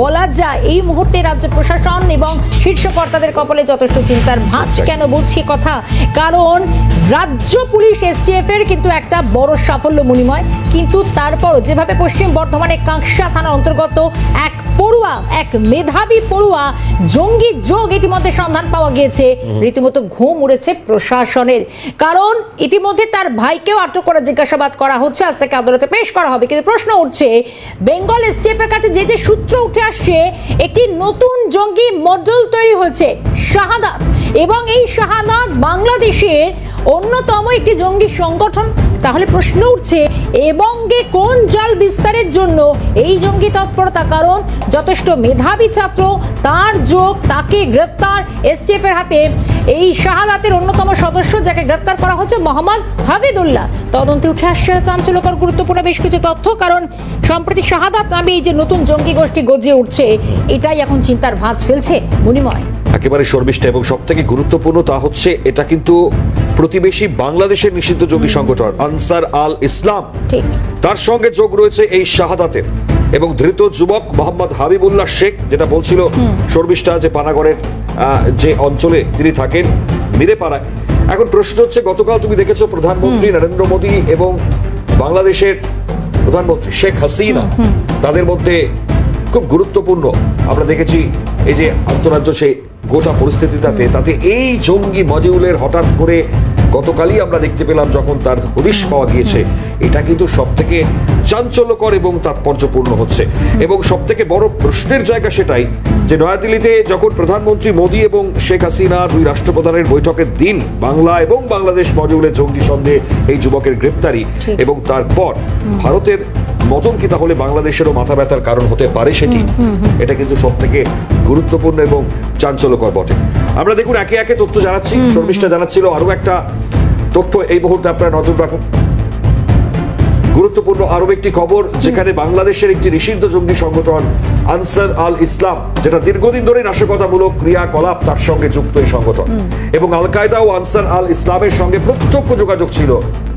বলা যায় এই মুহূর্তে রাজ্য প্রশাসন এবং শীর্ষ কর্তাদের কপালে যথেষ্ট চিন্তার ভাঁজ কেন বলছি কথা? কারণ রাজ্য পুলিশ এসটিএফ এর কিন্তু একটা বড় সাফল্য মনিময় কিন্তু তারপর যেভাবে পশ্চিম বর্ধমানে কাঁকসা থানা অন্তর্গত এক পড়ুয়া এক মেধাবী পড়ুয়া জঙ্গি যোগ ইতিমধ্যে সন্ধান পাওয়া গিয়েছে। রীতিমতো ঘুম উড়েছে প্রশাসনের। কারণ ইতিমধ্যে তার ভাইকেও আটক করে জিজ্ঞাসাবাদ করা হচ্ছে। আজ থেকে আদালতে পেশ করা হবে। কিন্তু প্রশ্ন উঠছে বেঙ্গল এসটিএফ এর কাছে যে যে সূত্র উঠে আসছে একটি নতুন জঙ্গি মডেল তৈরি হয়েছে শাহাদাত। এবং এই শাহাদাত বাংলাদেশের অন্যতম একটি জঙ্গি সংগঠন। তাহলে প্রশ্ন উঠছে এবঙ্গে কোন জাল বিস্তারের জন্য এই জঙ্গি তৎপরতা? কারণ যথেষ্ট মেধাবী ছাত্র, তার যোগ, তাকে গ্রেফতার এসটিএফ এর হাতে। এই শাহাদাতের অন্যতম সদস্য যাকে গ্রেফতার করা হচ্ছে মোহাম্মদ হাবিদুল্লাহ তদন্তে উঠে আসছে চাঞ্চল্যকর, গুরুত্বপূর্ণ বেশ কিছু তথ্য। কারণ সম্প্রতি শাহাদাত নামে এই যে নতুন জঙ্গি গোষ্ঠী গজিয়ে উঠছে, এটাই এখন চিন্তার ভাঁজ ফেলছে মণিময়। একেবারে শর্মিষ্ঠা এবং সব থেকে গুরুত্বপূর্ণ তা হচ্ছে, এটা কিন্তু প্রতিবেশী বাংলাদেশের নিষিদ্ধ জঙ্গি সংগঠন আনসার আল ইসলাম। তার সঙ্গে যোগ রয়েছে এই শাহাদাতের। এবং ধৃত যুবক মোহাম্মদ হাবিবুল্লাহ শেখ যেটা বলছিল শর্মিষ্ঠা যে পানাগড়ের যে অঞ্চলে তিনি থাকেন মিরেপাড়ায়। এখন প্রশ্ন হচ্ছে গতকাল তুমি দেখেছ প্রধানমন্ত্রী নরেন্দ্র মোদী এবং বাংলাদেশের প্রধানমন্ত্রী শেখ হাসিনা। তাদের মধ্যে খুব গুরুত্বপূর্ণ আমরা দেখেছি এই যে আন্তরাজ্য সেই গোটা পরিস্থিতিটাতে তাতে এই জঙ্গি মজিউলের হঠাৎ করে গতকালই আমরা দেখতে পেলাম যখন তার হদিশ পাওয়া গিয়েছে এটা কিন্তু সব থেকে চাঞ্চল্যকর এবং তাৎপর্যপূর্ণ হচ্ছে। এবং সব থেকে বড় প্রশ্নের জায়গা সেটাই যে নয়াদিল্লিতে যখন প্রধানমন্ত্রী মোদী এবং শেখ হাসিনা দুই রাষ্ট্রপ্রধানের বৈঠকের দিন বাংলা এবং বাংলাদেশ মজিউলের জঙ্গি সন্দেহে এই যুবকের গ্রেপ্তারি এবং তারপর ভারতের মতন কি তাহলে বাংলাদেশেরও মাথা ব্যথার কারণ হতে পারে সেটি? এটা কিন্তু সব থেকে গুরুত্বপূর্ণ এবং চাঞ্চল্যকর বটে। আমরা দেখুন একে একে তথ্য জানাচ্ছি শর্মিষ্ঠা জানাচ্ছিল আরও একটা তথ্য এই মুহূর্তে আপনারা নজর রাখুন। গুরুত্বপূর্ণ আরও একটি খবর যেখানে বাংলাদেশের একটি নিষিদ্ধ জঙ্গি সংগঠন আনসার আল ইসলাম যেটা দীর্ঘদিন ধরে নাশকতামূলক ক্রিয়াকলাপ তার সঙ্গে যুক্ত এই সংগঠন। এবং আল কায়দা ও আনসার আল ইসলামের সঙ্গে প্রত্যক্ষ যোগাযোগ ছিল।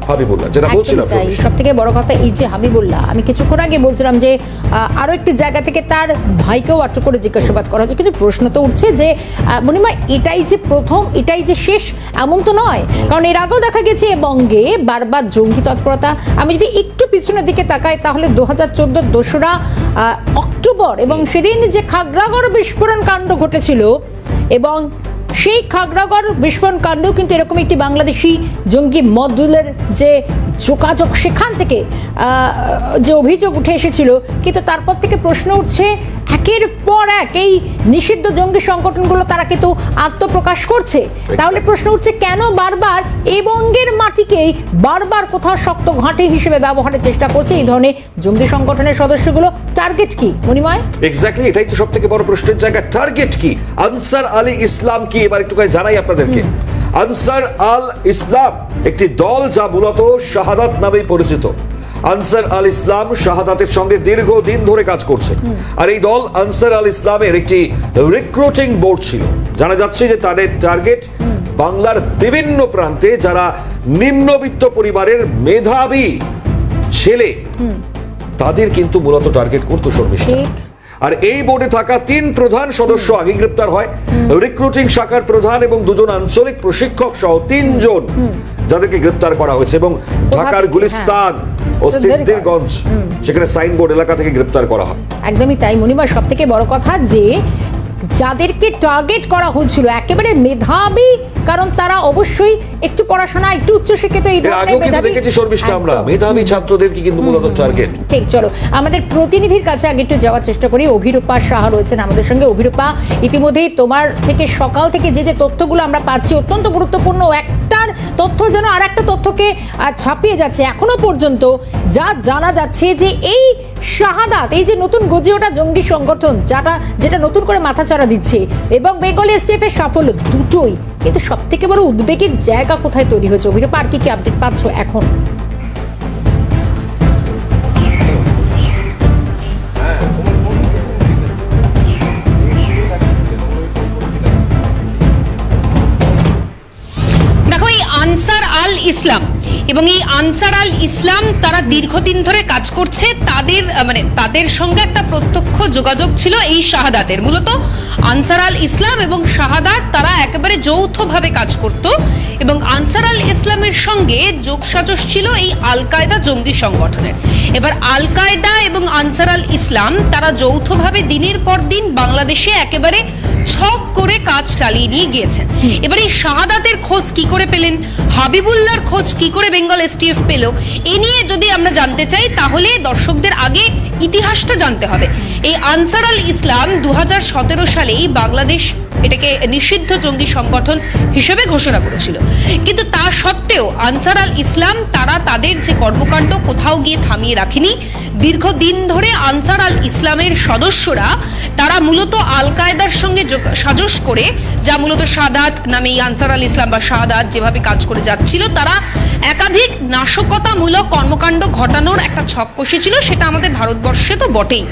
হাবিবুল্লাহ যেটা বলছিলাম সব থেকে বড় কথা এই যে হাবিবুল্লাহ আমি কিছুক্ষণ আগে বলছিলাম যে আরও একটি জায়গা থেকে তার ভাইকেও আটক করে জিজ্ঞাসাবাদ করা হচ্ছে। কিন্তু প্রশ্ন তো উঠছে যে মনিমা এটাই যে প্রথম এটাই যে শেষ এমন তো নয়। কারণ এর আগেও দেখা গেছে বঙ্গে বারবার জঙ্গি তৎপরতা। আমি যদি একটু পিছনের দিকে তাকাই তাহলে দু হাজার চোদ্দ দোসরা অক্টোবর এবং সেদিন যে খাগড়াগড় বিস্ফোরণ কাণ্ড ঘটেছিল এবং সেই খাগড়াগড়, বিস্ফোরণ কাণ্ড কিন্তু এরকম একটি বাংলাদেশি জঙ্গি মদুলের যে যোগাযোগ সেখান থেকে যে অভিযোগ উঠে এসেছিল, কিন্তু তারপর থেকে প্রশ্ন উঠছে একের পর এক এই নিষিদ্ধ জঙ্গি সংগঠনগুলো তারা কিন্তু আত্মপ্রকাশ করছে। তাহলে প্রশ্ন উঠছে কেন বারবার এই বঙ্গের মাটিকেই বারবার কোথাও শক্ত ঘাঁটি হিসেবে ব্যবহারের চেষ্টা করছে? এই ধরনের জঙ্গি সংগঠনের সদস্যগুলো টার্গেট কি? মণিময়? এক্স্যাক্টলি এটাই তো সব থেকে বড় প্রশ্নের জায়গা। টার্গেট কি? আনসার আলী ইসলাম কি? এবার একটুখানি জানাই আপনাদেরকে। আনসার আল ইসলাম একটি দল যা মূলত শাহাদাত নামেই পরিচিত। আনসার আল ইসলাম শাহাদাতের সঙ্গে দীর্ঘদিন ধরে কাজ করছে। আর এই দল আনসার আল ইসলামের একটি রিক্রুটিং বোর্ড ছিল। জানা যাচ্ছে যে তাদের টার্গেট বাংলার বিভিন্ন প্রান্তে যারা নিম্নবিত্ত পরিবারের মেধাবী ছেলে তাদের কিন্তু মূলত টার্গেট করতো শর্মিষ্ঠা। আর এই বোর্ডে থাকা তিন প্রধান সদস্য আগে গ্রেপ্তার হয়। রিক্রুটিং শাখার প্রধান এবং দুজন আঞ্চলিক প্রশিক্ষক সহ তিনজন। যাদেরকে গ্রেপ্তার করা হয়েছে এবং ঢাকার গুলিস্তান ও সিদ্ধিরগঞ্জ। সেখানে সাইনবোর্ড এলাকা থেকে গ্রেপ্তার করা হয়। একদমই তাই মনিবার সব থেকে বড় কথা যে যাদেরকে টার্গেট করা হয়েছিল একেবারে মেধাবী কারণ তারা অবশ্যই একটু পড়াশোনা একটু উচ্চশিক্ষিত এই ধরনের মেধাবী দেখেছি শর্মিষ্ঠা আমরা। মেধাবী ছাত্রদেরকে কিন্তু মূলত টার্গেট ঠিক চলো। আমাদের প্রতিনিধির কাছে আগে একটু যাওয়ার চেষ্টা করি। অভিরূপা সাহা রয়েছেন আমাদের সঙ্গে। অভিরূপা ইতিমধ্যেই তোমার থেকে সকাল থেকে যে যে তথ্যগুলো আমরা পাচ্ছি অত্যন্ত গুরুত্বপূর্ণ একটার তথ্য যেন আর একটা তথ্যকে ছাপিয়ে যাচ্ছে এখনও পর্যন্ত যা জানা যাচ্ছে যে এই শাহাদাত এই যে নতুন গজে ওঠা জঙ্গি সংগঠন যাটা যেটা নতুন করে মাথাচাড়া দিচ্ছে এবং বেঙ্গল এসটিএফ এর সাফল্য দুটোই কিন্তু সব থেকে বড় উদ্বেগের জায়গা কোথায় তৈরি হয়েছে? অভিরূপা আর কি কি আপডেট পাচ্ছ এখন? আনসার আল ইসলাম এবং এই আনসার আল ইসলাম তারা দীর্ঘদিন ধরে কাজ করছে, তাদের মানে তাদের সঙ্গে একটা প্রত্যক্ষ যোগাযোগ ছিল এই শাহাদাতের। মূলত আনসার আল ইসলাম এবং শাহাদাত তারা একেবারে যৌথভাবে কাজ করত এবং আনসার আল ইসলামের সঙ্গে যোগসাজস ছিল এই আল কায়দা জঙ্গি সংগঠনের। এবার আল কায়দা এবং আনসার আল ইসলাম তারা যৌথভাবে দিনের পর দিন বাংলাদেশে একেবারে ছক করে কাজ চালিয়ে নিয়ে গিয়েছেন? এবার এই শাহাদাতের খোঁজ কি করে পেলেন? হাবিবুল্লাহর খোঁজ কি করে বেঙ্গল এসটিএফ পেল? এ নিয়ে যদি আমরা জানতে চাই তাহলে দর্শকদের আগে ইতিহাসটা জানতে হবে। এই আনসার আল ইসলাম দু সালেই বাংলাদেশ এটাকে নিষিদ্ধ জঙ্গি সংগঠন হিসেবে ঘোষণা করেছিল। কিন্তু তা সত্ত্বেও আনসার আল ইসলাম তারা তাদের যে কর্মকাণ্ড কোথাও গিয়ে থামিয়ে রাখেনি দীর্ঘদিন ধরে আনসার আল ইসলামের সদস্যরা তারা মূলত আল কায়দার সঙ্গে সাজস করে যা মূলত সাদাত নামে আনসার আল ইসলাম বা শাহাদাত যেভাবে কাজ করে যাচ্ছিল তারা একাধিক নাশকতামূলক কর্মকাণ্ড ঘটানোর একটা ছক কষেছিল সেটা আমাদের ভারতবর্ষে তো বটেই।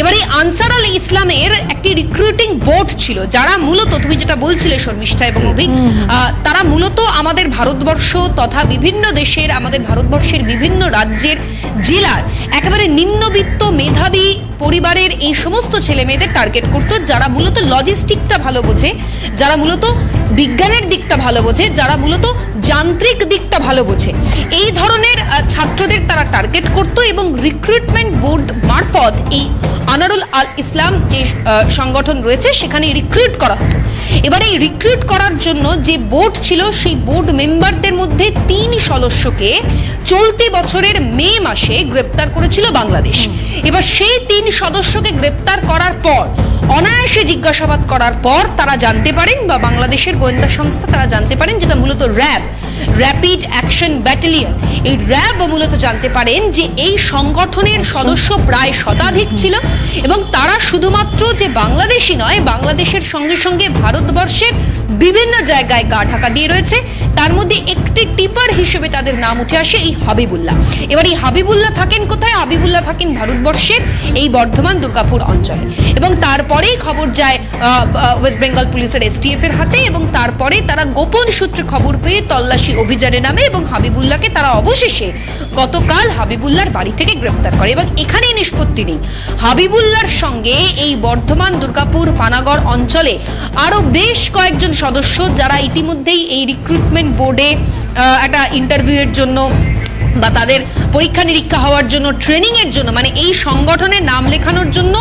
এবার এই আনসার আল ইসলামের একটি রিক্রুটিং বোর্ড ছিল যারা মূলত তুমি যেটা বলছিলে শর্মিষ্ঠা এবং অভিক তারা মূলত আমাদের ভারতবর্ষ তথা বিভিন্ন দেশের আমাদের ভারতবর্ষের বিভিন্ন রাজ্যের জেলার একেবারে নিম্নবিত্ত মেধাবী পরিবারের এই সমস্ত ছেলে মেয়েদের টার্গেট করতো, যারা মূলত লজিস্টিকটা ভালো বোঝে, যারা মূলত বিজ্ঞানের দিকটা ভালো বোঝে, যারা মূলত যান্ত্রিক দিকটা ভালো বোঝে। এই ধরনের ছাত্রদের তারা টার্গেট করত এবং রিক্রুটমেন্ট বোর্ড মারফত এই আনারুল আল ইসলাম যে সংগঠন রয়েছে, সেখানে রিক্রুট করা হতো। এবার এই রিক্রুট করার জন্য যে বোর্ড ছিল, সেই বোর্ড মেম্বারদের মধ্যে তিন সদস্যকে চলতি বছরের মে মাসে গ্রেপ্তার করেছিল বাংলাদেশ। এবার সেই তিন সদস্যকে গ্রেপ্তার করার পর অনায়াসে জিজ্ঞাসাবাদ করার পর তারা জানতে পারেন বা বাংলাদেশের গোয়েন্দা সংস্থা তারা জানতে পারেন যেটা মূলত র্যাব র্যাপিড অ্যাকশন ব্যাটালিয়ন। এই র্যাব মূলত জানতে পারেন যে এই সংগঠনের সদস্য প্রায় শতাধিক ছিল এবং তারা শুধুমাত্র যে বাংলাদেশি নয় বাংলাদেশের সঙ্গে সঙ্গে ভারতবর্ষের বিভিন্ন জায়গায় গা ঢাকা দিয়ে রয়েছে। তার মধ্যে একটি টিপার হিসেবে তাদের নাম উঠে আসে এই হাবিবুল্লাহ। এবার এই হাবিবুল্লাহ থাকেন কোথায়? হাবিবুল্লাহ থাকেন ভারতবর্ষের এই বর্ধমান দুর্গাপুর অঞ্চলে। এবং তারপরেই খবর যায় ওয়েস্ট বেঙ্গল পুলিশের এসটিএফ এর হাতে এবং তারপরে তারা গোপন সূত্রে খবর পেয়ে তল্লাশি অভিযানে নামে এবং হাবিবুল্লাহকে তারা অবশেষে গতকাল হাবিবুল্লাহর বাড়ি থেকে গ্রেপ্তার করে। এবং এখানেই নিষ্পত্তি নেই। হাবিবুল্লার সঙ্গে এই বর্ধমান, দুর্গাপুর, পানাগড় অঞ্চলে আরও বেশ কয়েকজন সদস্য যারা ইতিমধ্যেই এই রিক্রুটমেন্ট বোর্ডে একটা ইন্টারভিউয়ের জন্য বা তাদের পরীক্ষা নিরীক্ষা হওয়ার জন্য ট্রেনিং এর জন্য মানে এই সংগঠনের নাম লেখানোর জন্য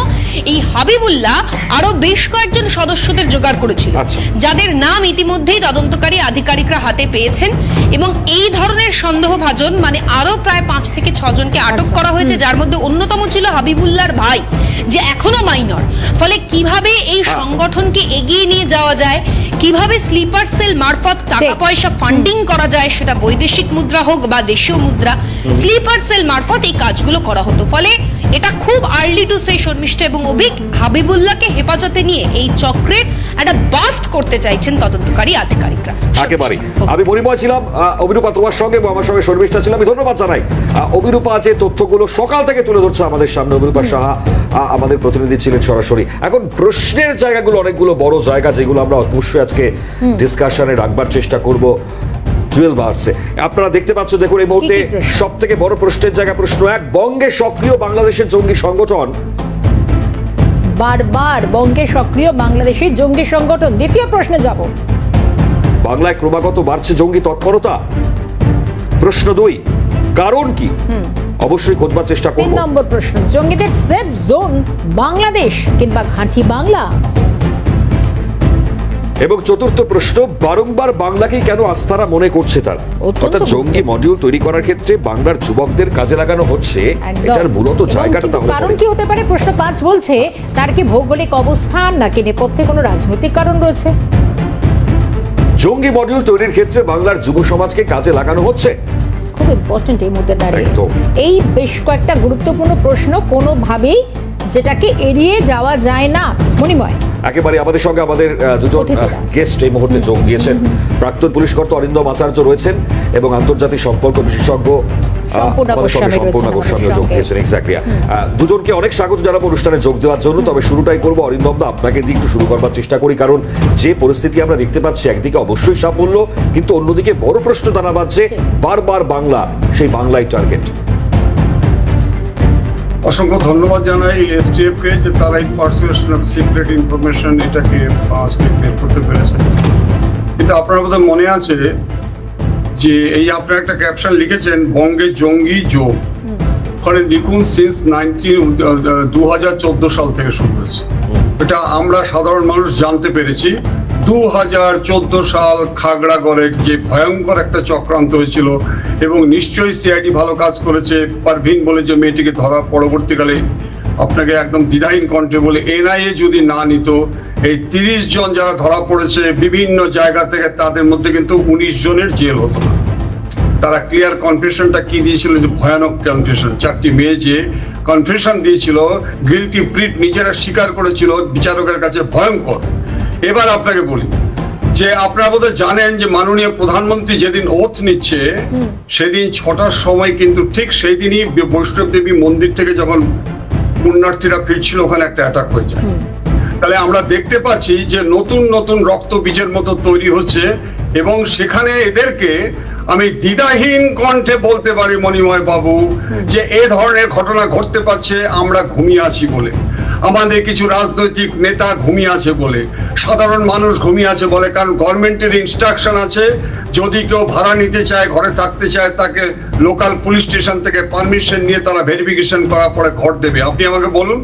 এই হাবিবুল্লাহ আরও বেশ কয়েকজন সদস্যদের জোগাড় করেছিল আচ্ছা। যাদের নাম ইতিমধ্যেই তদন্তকারী আধিকারিকরা হাতে পেয়েছেন এবং এই ধরনের সন্দেহভাজন মানে আরও প্রায় পাঁচ থেকে ছজনকে আটক আচ্ছা, করা হয়েছে যার মধ্যে অন্যতম ছিল হাবিবুল্লাহর ভাই যে এখনও মাইনর। ফলে কীভাবে এই সংগঠনকে এগিয়ে নিয়ে যাওয়া যায় কীভাবে স্লিপার সেল মারফত টাকা পয়সা ফান্ডিং করা যায় সেটা বৈদেশিক মুদ্রা হোক বা দেশীয় মুদ্রা স্লিপার সেল মারফত এই কাজগুলো করা হতো। ফলে এটা খুব আর্লি টু সেই শর্মিষ্ঠ এবং অভিক হাবিবুল্লাহকে হেফাজতে নিয়ে এই চক্রের একটা বাস্ট করতে চাইছেন তদন্তকারী আধিকারিকরা। একেবারে। আমি মণিময় ছিলাম অভিরূপা তোমার সঙ্গে এবং আমার সঙ্গে শর্মিষ্ঠা ছিলাম। আমি ধন্যবাদ জানাই। অভিরূপা যে তথ্যগুলো সকাল থেকে তুলে ধরছে আমাদের সামনে অভিরূপা সাহা। আমাদের প্রতিনিধি ছিলেন সরাসরি। এখন প্রশ্নের জায়গাগুলো অনেকগুলো বড় জায়গা যেগুলো আমরা অবশ্যই আজকে ডিসকাশনে রাখবার চেষ্টা করব টুয়েলভ আওয়ার্সে আপনারা দেখতে পাচ্ছ দেখুন এই মুহূর্তে? সব থেকে বড় প্রশ্নের জায়গা প্রশ্ন এক বঙ্গে সক্রিয় বাংলাদেশের জঙ্গি সংগঠন। বারবার বঙ্গে সক্রিয় বাংলাদেশি জঙ্গি সংগঠন। দ্বিতীয় প্রশ্নে যাব। বাংলায় ক্রমাগত বাড়ছে জঙ্গি তৎপরতা। প্রশ্ন দুই কারণ কি? অবশ্যই খোঁজবার চেষ্টা তিন নম্বর প্রশ্ন জঙ্গিদের সেফ জোন বাংলাদেশ কিংবা ঘাঁটি বাংলা? এবং চতুর্থ প্রশ্ন বারংবার বাংলাকেই কেন আস্থারা মনে করছে তারা? অর্থাৎ জঙ্গি মডিউল তৈরি করার ক্ষেত্রে বাংলার যুবকদের কাজে লাগানো হচ্ছে। এটার মূলত জায়গাটা তাহলে কারণ কি হতে পারে? প্রশ্ন পাঁচ বলছে তার কি ভৌগোলিক অবস্থান নাকি নেপথ্যে কোনো রাজনৈতিক কারণ রয়েছে? জঙ্গি মডিউল তৈরির ক্ষেত্রে বাংলার যুব সমাজকে কাজে লাগানো হচ্ছে। খুব ইম্পর্টেন্ট এই মুহূর্তে দাঁড়িয়ে। এই বেশ কয়েকটা গুরুত্বপূর্ণ প্রশ্ন কোনোভাবেই যেটাকে এড়িয়ে যাওয়া যায় না। মণিময়। একেবারে আমাদের সঙ্গে আমাদের দুজন গেস্ট এই মুহূর্তে যোগ দিয়েছেন। প্রাক্তন পুলিশ কর্তা অরিন্দম আচার্য রয়েছেন এবং আন্তর্জাতিক সম্পর্ক বিশেষজ্ঞ দুজনকে অনেক স্বাগত জানাব অনুষ্ঠানে যোগ দেওয়ার জন্য তবে শুরুটাই করব অরিন্দম দা আপনাকে দিয়ে একটু শুরু করবার চেষ্টা করি কারণ যে পরিস্থিতি আমরা দেখতে পাচ্ছি একদিকে অবশ্যই সাফল্য কিন্তু অন্যদিকে বড় প্রশ্ন দানা বাজছে বারবার বাংলা সেই বাংলায় টার্গেট অসংখ্য ধন্যবাদ জানাই এসটিএফ কে যে তারা এই পার্সুয়েশন অফ সিক্রেট ইনফরমেশন এটাকে আজকে বের করতে পেরেছে। কিন্তু আপনার বোধহয় মনে আছে যে এই আপনার একটা ক্যাপশন লিখেছেন বঙ্গে জঙ্গি যোগ। ওখানে লিখুন সিন্স নাইনটিন দু চোদ্দ সাল থেকে শুরু হয়েছে। এটা আমরা সাধারণ মানুষ জানতে পেরেছি। দু হাজার চোদ্দ সাল খাগড়াগড়ে যে ভয়ঙ্কর একটা চক্রান্ত হয়েছিল এবং নিশ্চয়ই সিআইডি ভালো কাজ করেছে, পারভিন বলে যে মেয়েটিকে ধরা পরবর্তীকালে আপনাকে একদম দ্বিধাহীন কণ্ঠে বলে এনআইএ যদি না নিত, এই তিরিশ জন যারা ধরা পড়েছে বিভিন্ন জায়গা থেকে তাদের মধ্যে কিন্তু উনিশ জনের জেল হতো। না তারা ক্লিয়ার কনফেশনটা কি দিয়েছিল? যে ভয়ানক কনফেশন চারটি মেয়ে যে কনফেশন দিয়েছিল গিলটি প্রিট নিজেরা স্বীকার করেছিল, বিচারকের কাছে ভয়ঙ্কর। এবার আপনাকে বলি যে আপনারা বোধহয় জানেন যে মাননীয় প্রধানমন্ত্রী যেদিন ওথ নিচ্ছে সেদিন ছটার সময় কিন্তু ঠিক সেই দিনই বৈষ্ণব দেবী মন্দির থেকে যখন পুণ্যার্থীরা ফিরছিল ওখানে একটা অ্যাটাক হয়ে যায় তাহলে আমরা দেখতে পাচ্ছি যে নতুন নতুন রক্ত বীজের মতো তৈরি হচ্ছে। এবং সেখানে এদেরকে আমি দ্বিধাহীন কণ্ঠে বলতে পারি মণিময় বাবু যে এ ধরনের ঘটনা ঘটতে পারছে, আমরা ঘুমিয়ে আছি বলে। আমাদের কিছু রাজনৈতিক নেতা ঘুমিয়ে আছে বলে, সাধারণ মানুষ ঘুমিয়ে আছে বলে, কারণ গভর্নমেন্টের ইনস্ট্রাকশন আছে, যদি কেউ ভাড়া নিতে চায়, ঘরে থাকতে চায়, তাকে লোকাল পুলিশ স্টেশন থেকে পারমিশন নিয়ে তারা ভেরিফিকেশন করার পরে ঘর দেবে। আপনি আমাকে বলুন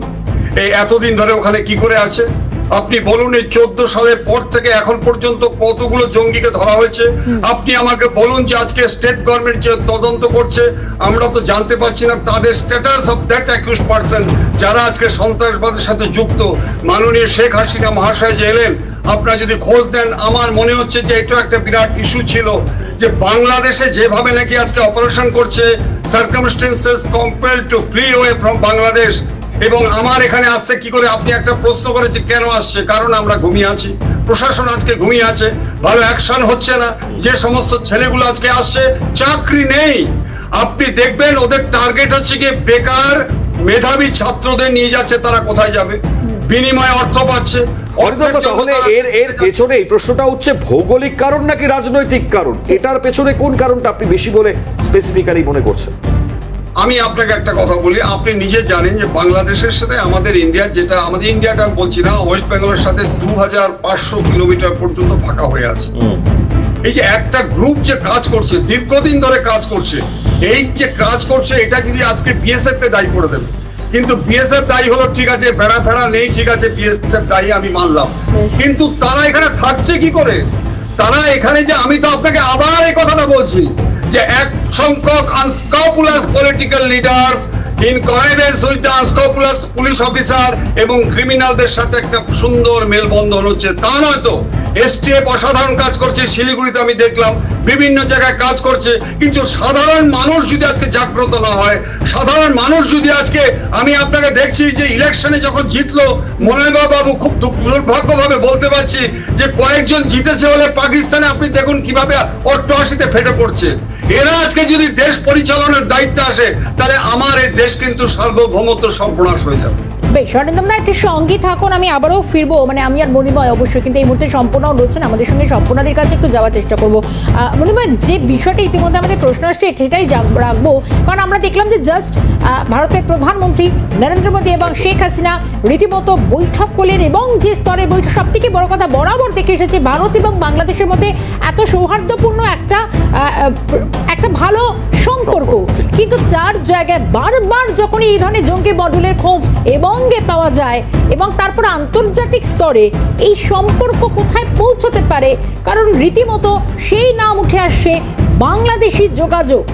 এই এতদিন ধরে ওখানে কি করে আছে? আপনি বলুন এই চোদ্দ সালের পর থেকে এখন পর্যন্ত কতগুলো জঙ্গিকে ধরা হয়েছে? আপনি আমাকে বলুন যে আজকে স্টেট গভর্নমেন্ট যে তদন্ত করছে আমরা তো জানতে পারছি না তাদের status of that accuse person যারা আজকে সন্ত্রাসবাদের সাথে যুক্ত। মাননীয় শেখ হাসিনা মহাশয় যে এলেন আপনারা যদি খোঁজ দেন আমার মনে হচ্ছে যে এটা একটা বিরাট ইস্যু ছিল যে বাংলাদেশে যেভাবে নাকি আজকে অপারেশন করছে circumstances compel to flee way from Bangladesh এবং আমার এখানে আসতে কি করে আপনি একটা প্রশ্ন করেছে কেন আসছে কারণ আমরা ঘুমিয়ে আছি। প্রশাসন আজকে ঘুমিয়ে আছে। ভালো অ্যাকশন হচ্ছে না। যে সমস্ত ছেলেগুলো আজকে আসছে চাকরি নেই। আপনি দেখবেন ওদের টার্গেট হচ্ছে গিয়ে বেকার মেধাবী ছাত্রদের নিয়ে যাচ্ছে তারা কোথায় যাবে? বিনিময়ে অর্থ পাচ্ছে। তাহলে এর এর পেছনে এই প্রশ্নটা হচ্ছে ভৌগোলিক কারণ নাকি রাজনৈতিক কারণ? এটার পেছনে কোন কারণটা আপনি বেশি বলে স্পেসিফিক্যালি মনে করছেন? আমি আপনাকে একটা কথা বলি আপনি নিজে জানেন যে বাংলাদেশের সাথে আমাদের ইন্ডিয়া যেটা আমাদের ইন্ডিয়াটা আমি বলছি না ওয়েস্ট বেঙ্গলের সাথে দু হাজার পাঁচশো কিলোমিটার পর্যন্ত ফাঁকা হয়ে আছে। এই যে একটা গ্রুপ যে কাজ করছে দীর্ঘদিন ধরে কাজ করছে এই যে কাজ করছে এটা যদি আজকে বিএসএফ কে দায়ী করে দেবে। কিন্তু বিএসএফ দায়ী হলো ঠিক আছে বেড়া ফেড়া নেই ঠিক আছে বিএসএফ দায়ী আমি মানলাম। কিন্তু তারা এখানে থাকছে কি করে? তারা এখানে যে আমি তো আপনাকে আবার এই কথাটা বলছি যে এক সংখ্যক unscrupulous political leaders in connivance with the unscrupulous police officer এবং ক্রিমিনালদের সাথে একটা সুন্দর মেলবন্ধন হচ্ছে। তা নয় তো এসটিএফ অসাধারণ কাজ করছে, শিলিগুড়িতে আমি দেখলাম, বিভিন্ন জায়গায় কাজ করছে। কিন্তু সাধারণ মানুষ যদি আজকে জাগ্রত না হয়, সাধারণ মানুষ যদি আজকে আমি আপনাকে দেখছি যে ইলেকশনে যখন জিতলো মনোয়বা বাবু খুব দুর্ভাগ্যভাবে বলতে পারছি যে কয়েকজন জিতেছে বলে পাকিস্তানে আপনি দেখুন কীভাবে অট্টহাসিতে ফেটে পড়ছে। এরা আজকে যদি দেশ পরিচালনার দায়িত্বে আসে, তাহলে আমার এই দেশ কিন্তু সার্বভৌমত্ব সর্বনাশ হয়ে যাবে। বেশ অরিন্দম দা একটু সঙ্গী থাকুন আমি আবারও ফিরবো। মানে আমি আর মণিময় অবশ্যই কিন্তু এই মুহূর্তে সম্পূর্ণ রয়েছেন আমাদের সঙ্গে সম্পূর্ণাদের কাছে একটু যাওয়ার চেষ্টা করব। মণিময় যে বিষয়টা ইতিমধ্যে আমাদের প্রশ্ন আসছে সেটাই জাগ- রাখব। কারণ আমরা দেখলাম যে জাস্ট ভারতের প্রধানমন্ত্রী নরেন্দ্র মোদী এবং শেখ হাসিনা রীতিমতো বৈঠক করলেন এবং যে স্তরে বৈঠক সব থেকে বড় কথা বরাবর দেখে এসেছে ভারত এবং বাংলাদেশের মধ্যে এত সৌহার্দ্যপূর্ণ একটা একটা ভালো সম্পর্ক। কিন্তু তার জায়গায় বারবার যখন এই ধরনের জঙ্গি মডেলের খোঁজ এবং এ পাওয়া যায় এবং তারপর আন্তর্জাতিক স্তরে এই সম্পর্ক কোথায় পৌঁছতে পারে? কারণ রীতিমতো সেই নাম উঠে আসছে বাংলাদেশি যোগাযোগ।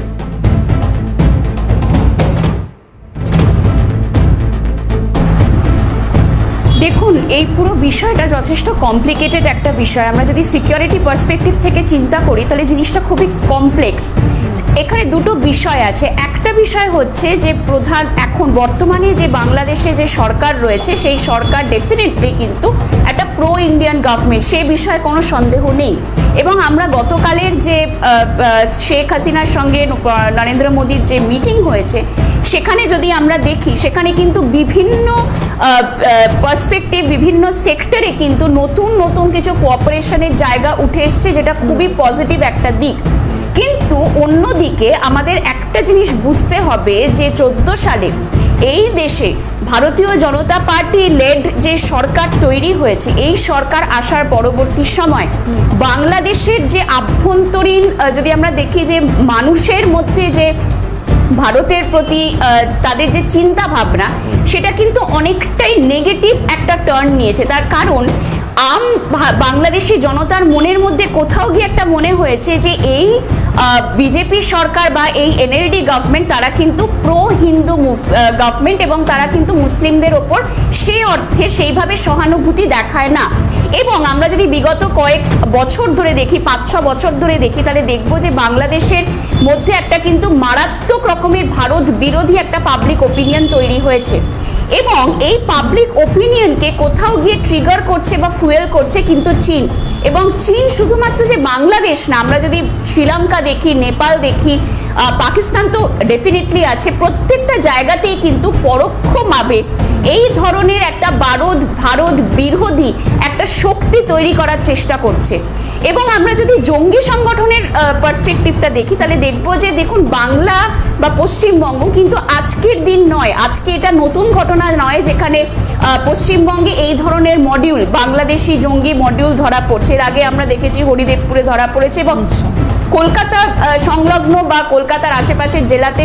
দেখুন, এই পুরো বিষয়টা যথেষ্ট কমপ্লিকেটেড একটা বিষয়। আমরা যদি সিকিউরিটি পার্সপেক্টিভ থেকে চিন্তা করি, তাহলে জিনিসটা খুবই কমপ্লেক্স এখানে দুটো বিষয় আছে। একটা বিষয় হচ্ছে যে প্রধান এখন বর্তমানে যে বাংলাদেশে যে সরকার রয়েছে, সেই সরকার ডেফিনেটলি কিন্তু একটা প্রো ইন্ডিয়ান গভর্নমেন্ট সে বিষয়ে কোনো সন্দেহ নেই। এবং আমরা গতকালের যে শেখ হাসিনার সঙ্গে নরেন্দ্র মোদীর যে মিটিং হয়েছে, সেখানে যদি আমরা দেখি, সেখানে কিন্তু বিভিন্ন পার্সপেক্টিভ বিভিন্ন সেক্টরে কিন্তু নতুন নতুন কিছু কোঅপারেশনের জায়গা উঠে এসছে, যেটা খুবই পজিটিভ একটা দিক। অন্যদিকে আমাদের একটা জিনিস বুঝতে হবে যে চোদ্দ সালে এই দেশে ভারতীয় জনতা পার্টি লেড যে সরকার তৈরি হয়েছে, এই সরকার আসার পরবর্তী সময় বাংলাদেশের যে আভ্যন্তরীণ যদি আমরা দেখি যে মানুষের মধ্যে যে ভারতের প্রতি তাদের যে চিন্তা ভাবনা সেটা কিন্তু অনেকটাই নেগেটিভ একটা টার্ন নিয়েছে। তার কারণ আম বাংলাদেশি জনতার মনের মধ্যে কোথাও গিয়ে একটা মনে হয়েছে যে এই বিজেপি সরকার বা এই এনএলডি গভর্নমেন্ট তারা কিন্তু প্রো হিন্দু গভর্নমেন্ট এবং তারা কিন্তু মুসলিমদের ওপর সেই অর্থে সেইভাবে সহানুভূতি দেখায় না। এবং আমরা যদি বিগত কয়েক বছর ধরে দেখি, পাঁচ, ছ বছর ধরে দেখি, তাহলে দেখব যে বাংলাদেশের মধ্যে একটা কিন্তু মারাত্মক রকমের ভারত বিরোধী একটা পাবলিক ওপিনিয়ন তৈরি হয়েছে। এবং এই পাবলিক ওপিনিয়নকে কোথাও গিয়ে ট্রিগার করছে বা ফুয়েল করছে কিন্তু চীন। এবং চীন শুধুমাত্র যে বাংলাদেশ না, আমরা যদি শ্রীলঙ্কা দেখি, নেপাল দেখি পাকিস্তান তো ডেফিনেটলি আছে। প্রত্যেকটা জায়গাতেই কিন্তু পরোক্ষভাবে এই ধরনের একটা ভারত ভারত বিরোধী একটা শক্তি তৈরি করার চেষ্টা করছে। এবং আমরা যদি জঙ্গি সংগঠনের পার্সপেক্টিভটা দেখি, তাহলে দেখব যে দেখুন, বাংলা বা পশ্চিমবঙ্গ কিন্তু আজকের দিন নয়। আজকে এটা নতুন ঘটনা নয় যেখানে পশ্চিমবঙ্গে এই ধরনের মডিউল বাংলাদেশি জঙ্গি মডিউল ধরা পড়ছে। এর আগে আমরা দেখেছি হরিদেবপুরে ধরা পড়েছে এবং কলকাতা সংলগ্ন বা কলকাতার আশেপাশের জেলাতে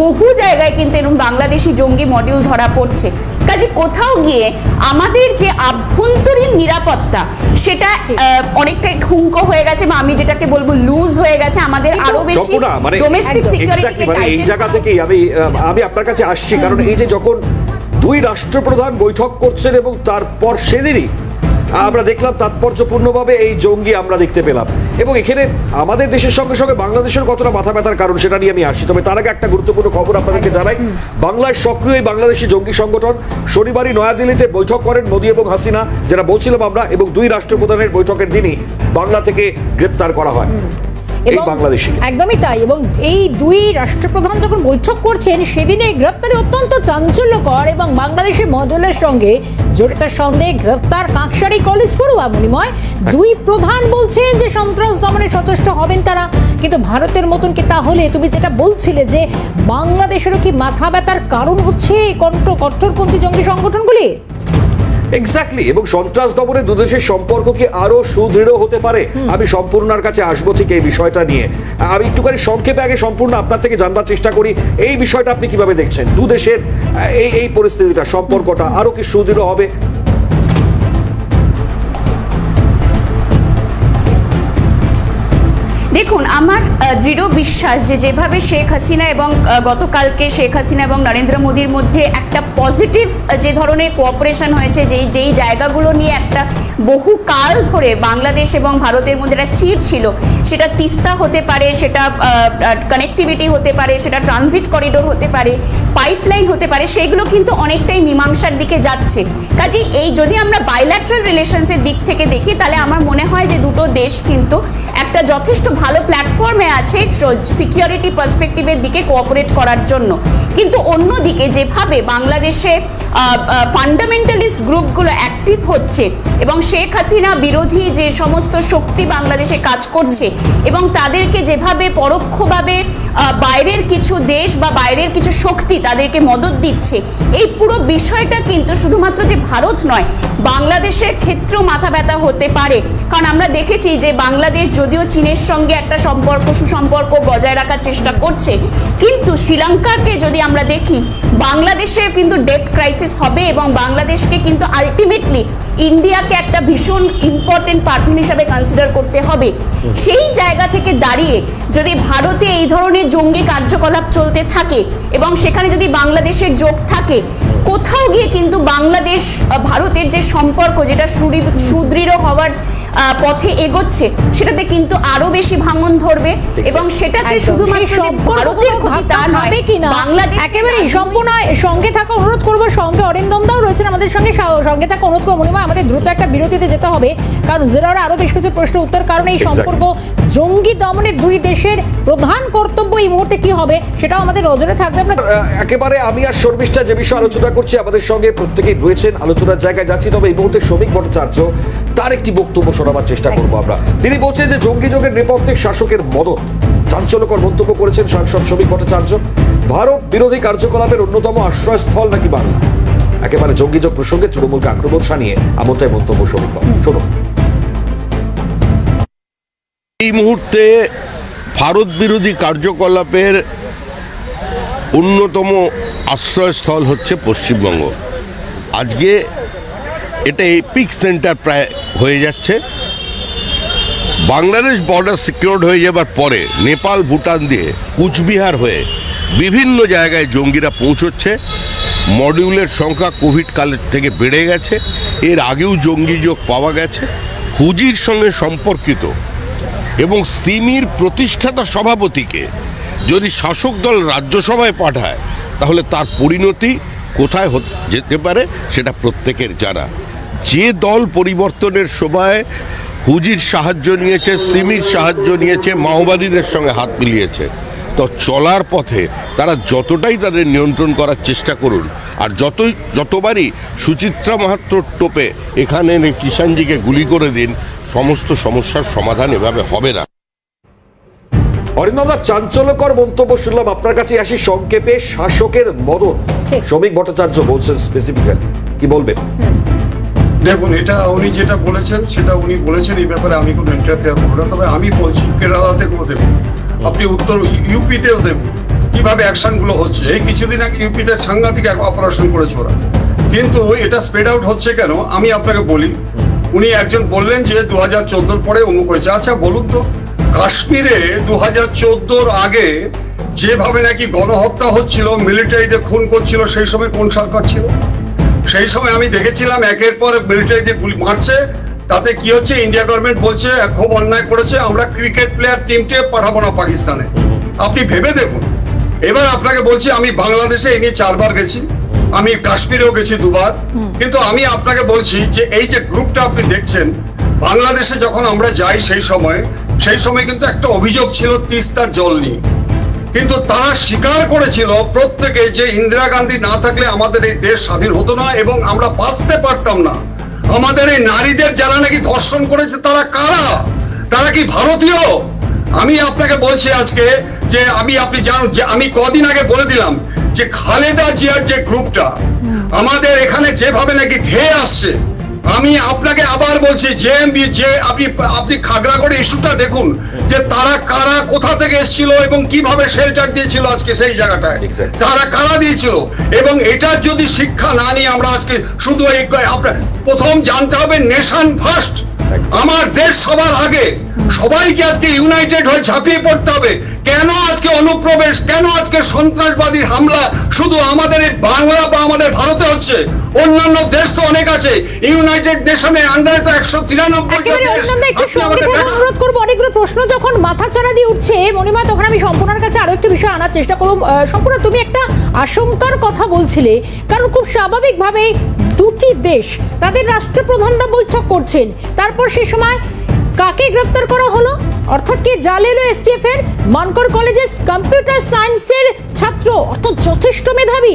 বহু জায়গায় কিন্তু এরকম বাংলাদেশি জঙ্গি মডিউল ধরা পড়ছে। কাজে কোথাও গিয়ে আমাদের যে আভ্যন্তরীণ নিরাপত্তা সেটা আহ, অনেকটাই ঠুঙ্কো হয়ে গেছে বা আমি যেটাকে বলব লুজ হয়ে গেছে। আমাদের আরও বেশি মানে ডোমেস্টিক এক্স্যাক্টলি মানে এই জায়গা থেকেই আমি আমি আপনার কাছে আসছি। কারণ এই যে যখন দুই রাষ্ট্রপ্রধান বৈঠক করছেন এবং তারপর সেদিনই আমরা দেখলাম তাৎপর্যপূর্ণভাবে এই জঙ্গি আমরা দেখতে পেলাম। এবং এখানে আমাদের দেশের সঙ্গে সঙ্গে বাংলাদেশের কতটা মাথা ব্যথার কারণ সেটা নিয়ে আমি আসি তবে তার আগে একটা গুরুত্বপূর্ণ খবর আপনাদেরকে জানাই। বাংলায় সক্রিয় এই বাংলাদেশি জঙ্গি সংগঠন শনিবারই নয়াদিল্লিতে বৈঠক করেন মোদী এবং হাসিনা যারা বলছিলাম আমরা এবং দুই রাষ্ট্রপ্রধানের বৈঠকের দিনই বাংলা থেকে গ্রেপ্তার করা হয়। এই বাংলাদেশি একদমই তাই। এবং এই দুই রাষ্ট্রপ্রধান যখন বৈঠক করছেন সেদিনে গ্রেপ্তারি অত্যন্ত চাঞ্চল্যকর এবং বাংলাদেশি মডেলের সঙ্গে জড়িত সন্দেহে গ্রেপ্তার কাঁকসারি কলেজ পড়ুয়া মণিময়। দুই প্রধান বলছেন যে সন্ত্রাস দমনে সচেষ্ট হবেন তারা। কিন্তু ভারতের মতন কি তাহলে? তুমি যেটা বলছিলে যে বাংলাদেশেরও কি মাথা ব্যথার কারণ হচ্ছে কণ্ঠ কট্টরপন্থী জঙ্গি সংগঠনগুলি? এক্স্যাক্টলি এবং সন্ত্রাস দমনে দুদেশের সম্পর্ক কি আরও সুদৃঢ় হতে পারে? আমি সম্পূর্ণার কাছে আসব ঠিক এই বিষয়টা নিয়ে। আমি একটুখানি সংক্ষেপে আগে সম্পূর্ণ আপনার থেকে জানবার চেষ্টা করি। এই বিষয়টা আপনি কীভাবে দেখছেন? দুদেশের এই এই পরিস্থিতিটা সম্পর্কটা আরও কি সুদৃঢ় হবে? দেখুন, আমার দৃঢ় বিশ্বাস যে যেভাবে শেখ হাসিনা এবং গতকালকে শেখ হাসিনা এবং নরেন্দ্র মোদীর মধ্যে একটা পজিটিভ যে ধরনের কোঅপারেশন হয়েছে, যেই যেই জায়গাগুলো নিয়ে একটা বহু কাল ধরে বাংলাদেশ এবং ভারতের মধ্যে একটা চির ছিল। সেটা তিস্তা হতে পারে, সেটা কানেক্টিভিটি হতে পারে, সেটা ট্রানজিট করিডোর হতে পারে পাইপলাইন হতে পারে, সেগুলো কিন্তু অনেকটাই মীমাংসার দিকে যাচ্ছে। কাজেই এই যদি আমরা বাইল্যাট্রাল রিলেশনসের দিক থেকে দেখি, তাহলে আমার মনে হয় যে দুটো দেশ কিন্তু একটা যথেষ্ট ভালো প্ল্যাটফর্মে আছে সিকিউরিটি পার্সপেক্টিভের দিকে কোঅপারেট করার জন্য। কিন্তু অন্যদিকে যেভাবে বাংলাদেশে ফান্ডামেন্টালিস্ট গ্রুপগুলো অ্যাক্টিভ হচ্ছে এবং শেখ হাসিনা বিরোধী যে সমস্ত শক্তি বাংলাদেশে কাজ করছে এবং তাদেরকে যেভাবে পরোক্ষভাবে বাইরের কিছু দেশ বা বাইরের কিছু শক্তি তাদেরকে মদত দিচ্ছে, এই পুরো বিষয়টা কিন্তু শুধুমাত্র যে ভারত নয়, বাংলাদেশের ক্ষেত্রেও মাথা ব্যথা হতে পারে। কারণ আমরা দেখেছি যে বাংলাদেশ যদিও চীনের সঙ্গে একটা সম্পর্ক, সুসম্পর্ক বজায় রাখার চেষ্টা করছে, কিন্তু শ্রীলঙ্কাকে যদি আমরা দেখি, বাংলাদেশের কিন্তু ডেট ক্রাইসিস হবে এবং বাংলাদেশকে কিন্তু আলটিমেটলি ইন্ডিয়াকে একটা ভীষণ ইম্পর্টেন্ট পার্টনার হিসাবে কনসিডার করতে হবে। সেই জায়গা থেকে দাঁড়িয়ে যদি ভারতে এই ধরনের জঙ্গি কার্যকলাপ চলতে থাকে এবং সেখানে যদি বাংলাদেশের যোগ থাকে, কোথাও গিয়ে কিন্তু বাংলাদেশ, ভারতের যে সম্পর্ক যেটা সুদৃঢ় হওয়ার পথে এগোচ্ছে সেটাতে কিন্তু আরও বেশি ভাঙন ধরবে এবং সেটাতে। শুধুমাত্র ভারতের ক্ষতি তা নয় বাংলাদেশ সম্পূর্ণ সঙ্গে থাকা অনুরোধ করব সঙ্গে অরিন্দম দাও রয়েছেন আমাদের সঙ্গে সঙ্গে থাকা অনুরোধ করব মনিমা আমাদের দ্রুত একটা বিরতিতে যেতে হবে কারণ জেরার আরও বেশ কিছু প্রশ্ন উত্তর কারণে এই সম্পর্ক জঙ্গি দমনে দুই দেশের প্রধান কর্তব্য এই মুহূর্তে কি হবে সেটাও আমাদের নজরে থাকবে। আমরা একেবারে আমি আর শর্মিষ্ঠা যে বিষয়ে আলোচনা করছি আমাদের সঙ্গে প্রত্যেকেই রয়েছেন আলোচনার জায়গায় যাচ্ছি তবে এই মুহূর্তে শ্রমিক ভট্টাচার্য তার একটি বক্তব্য শোনাবার চেষ্টা করব আমরা। তিনি বলছেন যে জঙ্গি যোগের নেপথ্যে শাসকের মদত। চাঞ্চল্যকর মন্তব্য করেছেন সাংসদ শ্রমিক ভট্টাচার্য। ভারত বিরোধী কার্যকলাপের অন্যতম আশ্রয়স্থল নাকি বাংলা? একেবারে জঙ্গি যোগ প্রসঙ্গে তৃণমূলকে আক্রমণ সানিয়ে আমন্ত্রণ মন্তব্য শ্রমিক শুনুন। এই মুহূর্তে ভারত বিরোধী কার্যকলাপের অন্যতম আশ্রয়স্থল হচ্ছে পশ্চিমবঙ্গ। আজকে এটা এপিক সেন্টার প্রায় হয়ে যাচ্ছে। বাংলাদেশ বর্ডার সিকিউরড হয়ে যাবার পরে নেপাল, ভুটান দিয়ে কুচবিহার হয়ে বিভিন্ন জায়গায় জঙ্গিরা পৌঁছচ্ছে। মডিউলের সংখ্যা কোভিড কালের থেকে বেড়ে গেছে। এর আগেও জঙ্গি যোগ পাওয়া গেছে। হুজির সঙ্গে সম্পর্কিত এবং সিমির প্রতিষ্ঠাতা সভাপতিকে যদি শাসক দল রাজ্যসভায় পাঠায়, তাহলে তার পরিণতি কোথায় যেতে পারে সেটা প্রত্যেকের জানা। যে দল পরিবর্তনের সময় হুজির সাহায্য নিয়েছে সিমির সাহায্য নিয়েছে মাওবাদীদের সঙ্গে হাত মিলিয়েছে তো চলার পথে তারা যতটাই তাদের নিয়ন্ত্রণ করার চেষ্টা করুন আর যতই যতবারই সুচিত্রা মাহাত্রর টোপে এখানে এনে কিষাণজিকে গুলি করে দিন সমস্ত সমস্যার সমাধান এভাবে হবে না। অরিন্দম দা চাঞ্চল্যকর মন্তব্য শুনলাম। আপনার কাছে আসি সংক্ষেপে শাসকের মদত। ঠিক। শ্রমিক ভট্টাচার্য বলছেন স্পেসিফিক্যালি কি বলবেন? দেখুন, এটা উনি যেটা বলেছেন, সেটা উনি বলেছেন, এই ব্যাপারে আমি কোনো ইন্টারফেয়ার করব না। তবে আমি বলছি, কেরালাতেও দেখুন, আপনি উত্তর, ইউপিতেও দেখুন, কীভাবে অ্যাকশনগুলো হচ্ছে। এই কিছুদিন আগে ইউপিতে সাংঘাতিক এক অপারেশন করেছে ওরা। কিন্তু এটা স্প্রেড আউট হচ্ছে কেন, আমি আপনাকে বলি। উনি একজন বললেন যে দু হাজার চোদ্দোর পরে অমুক হয়েছে। আচ্ছা বলুন তো, কাশ্মীরে দু হাজার চোদ্দোর আগে যেভাবে নাকি গণহত্যা হচ্ছিল মিলিটারিদের খুন করছিল, সেই সময় কোন সরকার ছিল? সেই সময় আমি দেখেছিলাম একের পর মিলিটারিতে গুলি মারছে। তাতে কি হচ্ছে ইন্ডিয়া গভর্নমেন্ট বলছে, খুব অন্যায় করেছে, আমরা ক্রিকেট প্লেয়ার টিমকে পাঠাবো না পাকিস্তানে। আপনি ভেবে দেখুন। এবার আপনাকে বলছি, আমি বাংলাদেশে এই নিয়ে চারবার গেছি। আমি কাশ্মীরেও গেছি দুবার। কিন্তু আমি আপনাকে বলছি যে, এই যে গ্রুপটা আপনি দেখছেন, বাংলাদেশে যখন আমরা যাই সেই সময় সেই সময় কিন্তু একটা অভিযোগ ছিল, তিস্তার জল নিয়ে। কিন্তু তারা স্বীকার করেছিল প্রত্যেকে যে ইন্দিরা গান্ধী না থাকলে আমাদের এই দেশ স্বাধীন হতো না এবং আমরা বাঁচতে পারতাম না। আমাদের এই নারীদের যারা নাকি ধর্ষণ করেছে, তারা কারা? তারা কি ভারতীয়? আমি আপনাকে বলছি আজকে যে আমি, আপনি জানুন যে আমি কদিন আগে বলে দিলাম যে খালেদা জিয়ার যে গ্রুপটা, আমাদের এখানে যেভাবে নাকি ধেয়ে আসছে আমি আপনাকে আবার বলছি যে যে আপনি আপনি খাগড়াগড় ইস্যুটা দেখুন যে তারা কারা কোথা থেকে এসেছিল এবং কীভাবে শেল্টার দিয়েছিল আজকে সেই জায়গাটায়। তারা কারা দিয়েছিল? এবং এটার যদি শিক্ষা না নিয়ে আমরা আজকে শুধু এই আপনার প্রথম জানতে হবে নেশন ফার্স্ট আমার দেশ সবার আগে। সবাইকে আজকে ইউনাইটেড হয়ে ঝাঁপিয়ে পড়তে হবে। কেন আজকে অনুপ্রবেশ? কেন আজকে সন্ত্রাসবাদীর হামলা? শুধু আমাদের এই বাংলা বা আমাদের ভারতে হচ্ছে। অন্যান্য দেশ তো অনেক আছে। ইউনাইটেড নেশনের আন্ডারে তো একশো তিরানব্বই অনুরোধ করব অনেকগুলো প্রশ্ন যখন মাথা চারা দিয়ে উঠছে মনিমা তখন আমি সম্পূর্ণার কাছে আরও একটু বিষয় আনার চেষ্টা করব। সম্পূর্ণ তুমি একটা আশঙ্কার কথা বলছিলে কারণ খুব স্বাভাবিকভাবে দুটি দেশ তাদের রাষ্ট্রপ্রধানরা বৈঠক করছেন। তারপর সে সময় কাকে গ্রেপ্তার করা হলো? অর্থাৎ কি জালেলো এসটিএফ এর মানকর কলেজের কম্পিউটার সায়েন্সের ছাত্র, অর্থাৎ যথেষ্ট মেধাবী।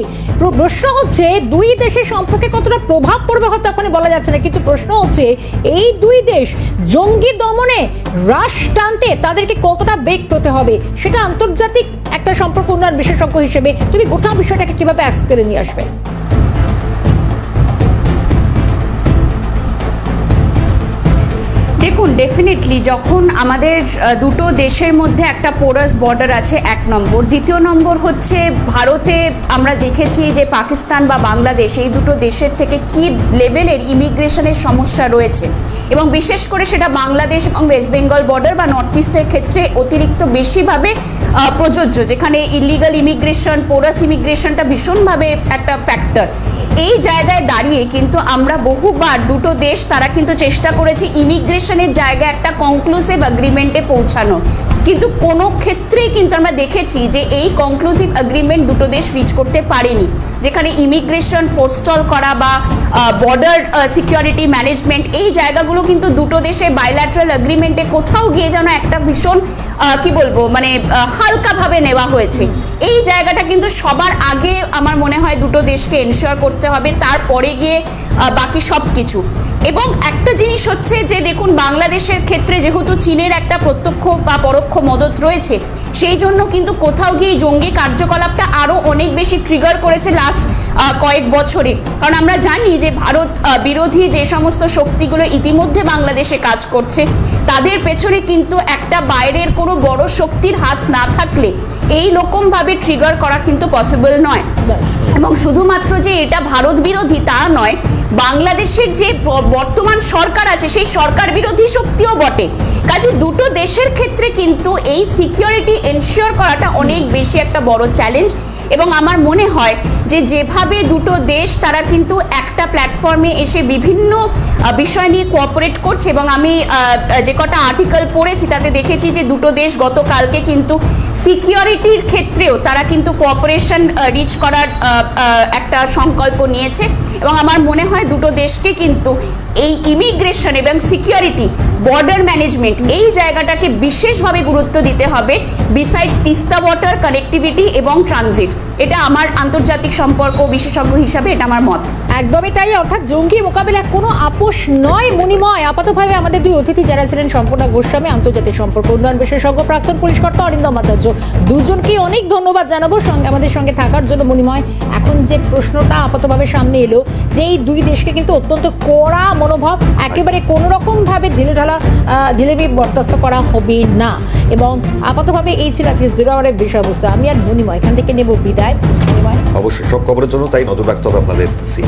প্রশ্ন হচ্ছে, দুই দেশের সম্পর্কে কতটা প্রভাব পড়বে হয়তো এখন বলা যাচ্ছে না, কিন্তু প্রশ্ন হচ্ছে, এই দুই দেশ জঙ্গি দমনে হ্রাস টানতে তাদেরকে কতটা বেগ পেতে হবে? সেটা আন্তর্জাতিক একটা সম্পর্ক উন্নয়ন বিশেষজ্ঞ হিসেবে তুমি গোটা বিষয়টাকে কীভাবে অ্যাক্স করে নিয়ে আসবে? দেখুন ডেফিনেটলি যখন আমাদের দুটো দেশের মধ্যে একটা পোরাস বর্ডার আছে, এক নম্বর। দ্বিতীয় নম্বর হচ্ছে ভারতে আমরা দেখেছি যে পাকিস্তান বা বাংলাদেশ এই দুটো দেশের থেকে কি লেভেলের ইমিগ্রেশনের সমস্যা রয়েছে। এবং বিশেষ করে সেটা বাংলাদেশ এবং ওয়েস্ট বেঙ্গল বর্ডার বা নর্থ ইস্টের ক্ষেত্রে অতিরিক্ত বেশিভাবে প্রযোজ্য, যেখানে ইলিগাল ইমিগ্রেশন পোরাস ইমিগ্রেশনটা ভীষণভাবে একটা ফ্যাক্টর এই জায়গায় দাঁড়িয়ে কিন্তু আমরা বহুবার দুটো দেশ তারা কিন্তু চেষ্টা করেছে ইমিগ্রেশনের জায়গায় একটা কনক্লুসিভ এগ্রিমেন্টে পৌঁছানো। কিন্তু কোনো ক্ষেত্রেই কিন্তু আমরা দেখেছি যে এই কনক্লুসিভ এগ্রিমেন্ট দুটো দেশ রিচ করতে পারেনি। যেখানে ইমিগ্রেশন ফোরস্টল করা বা বর্ডার সিকিউরিটি ম্যানেজমেন্ট এই জায়গাগুলো কিন্তু দুটো দেশের বাইল্যাটারাল এগ্রিমেন্টে কোথাও গিয়ে যেন একটা ভীষণ কি বলব মানে হালকাভাবে নেওয়া হয়েছে। এই জায়গাটা কিন্তু সবার আগে আমার মনে হয় দুটো দেশকে এনশিওর করতে হবে, তারপরে গিয়ে বাকি সব কিছু এবং একটা জিনিস হচ্ছে যে, দেখুন, বাংলাদেশের ক্ষেত্রে যেহেতু চীনের একটা প্রত্যক্ষ বা পরোক্ষ মদত রয়েছে, সেই জন্য কিন্তু কোথাও গিয়ে জঙ্গি কার্যকলাপটা আরও অনেক বেশি ট্রিগার করেছে লাস্ট কয়েক বছরে। কারণ আমরা জানি যে ভারত বিরোধী যে সমস্ত শক্তিগুলো ইতিমধ্যে বাংলাদেশে কাজ করছে, তাদের পেছনে কিন্তু একটা বাইরের কোনো বড় শক্তির হাত না থাকলে এই রকমভাবে ট্রিগার করা কিন্তু পসিবল নয়। এবং শুধুমাত্র যে এটা ভারত বিরোধী তা নয়, বাংলাদেশের যে বর্তমান সরকার আছে, সেই সরকার বিরোধী শক্তিও বটে। কাজে দুটো দেশের ক্ষেত্রে কিন্তু এই সিকিউরিটি এনশিওর করাটা অনেক বেশি একটা বড় চ্যালেঞ্জ এবং আমার মনে হয় যে যেভাবে দুটো দেশ তারা কিন্তু একটা প্ল্যাটফর্মে এসে বিভিন্ন বিষয় নিয়ে কোঅপারেট করছে এবং আমি যে কটা আর্টিকেল পড়েছি তাতে দেখেছি যে দুটো দেশ গতকালকে কিন্তু সিকিউরিটির ক্ষেত্রেও তারা কিন্তু কোঅপারেশন রিচ করার একটা সংকল্প নিয়েছে এবং আমার মনে হয় দুটো দেশকে কিন্তু এই ইমিগ্রেশন এবং সিকিউরিটি বর্ডার ম্যানেজমেন্ট এই জায়গাটাকে বিশেষভাবে গুরুত্ব দিতে হবে বিসাইডস তিস্তা ওয়াটার কানেক্টিভিটি এবং ট্রানজিট এটা আমার আন্তর্জাতিক সম্পর্ক বিশেষজ্ঞ হিসাবে এটা আমার মত। একদমই তাই, অর্থাৎ জঙ্গি মোকাবিলার কোনো আপোষ নয়, মণিময়। আপাতভাবে আমাদের দুই অতিথি যারা ছিলেন, সম্পূর্ণ গোস্বামী আন্তর্জাতিক সম্পর্ক উন্নয়ন বিশেষজ্ঞ, প্রাক্তন পুলিশ কর্তা অরিন্দম আচার্য দুজনকে অনেক ধন্যবাদ জানাব সঙ্গে আমাদের সঙ্গে থাকার জন্য, মণিময়। এখন যে প্রশ্নটা আপাতভাবে সামনে এলো, যে এই দুই দেশকে কিন্তু অত্যন্ত কড়া মনোভাব, একেবারে কোনো রকম ভাবে ঢিলে ঢালা ঢিলেবি বরদাস্ত করা হবে না। এবং আপাতভাবে এই ছিল আজকে জিরো আওয়ারের বিষয়বস্তু। আমি আর মণিময়, এখান থেকে নেব বিদায়। অবশ্যই। সব খবরের জন্য তাই নজর রাখতে হবে আপনাদের সি